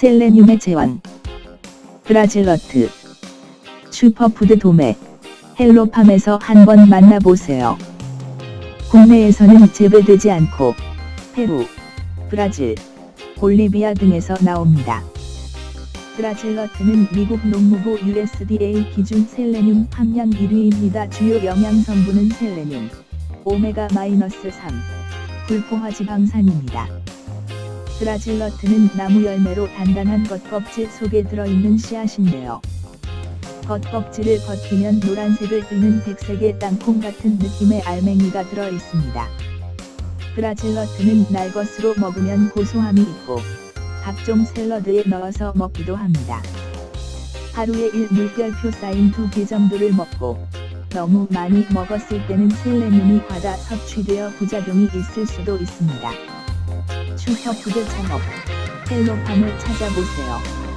셀레늄의 제왕 브라질러트 슈퍼푸드 도매 헬로팜에서 한번 만나보세요. 국내에서는 재배되지 않고 페루, 브라질, 볼리비아 등에서 나옵니다. 브라질러트는 미국 농무부 USDA 기준 셀레늄 함량 1위입니다. 주요 영양 성분은 셀레늄, 오메가-3, 불포화 지방산입니다. 브라질러트는 나무 열매로 단단한 겉껍질 속에 들어있는 씨앗인데요. 겉껍질을 벗기면 노란색을 띠는 백색의 땅콩 같은 느낌의 알맹이가 들어 있습니다. 브라질러트는 날것으로 먹으면 고소함이 있고 각종 샐러드에 넣어서 먹기도 합니다. 하루에 1 물결표 쌓인 두개 정도를 먹고 너무 많이 먹었을 때는 셀레늄이 과다 섭취되어 부작용이 있을 수도 있습니다. 슈퍼푸드 창업 헬로팜을 찾아보세요.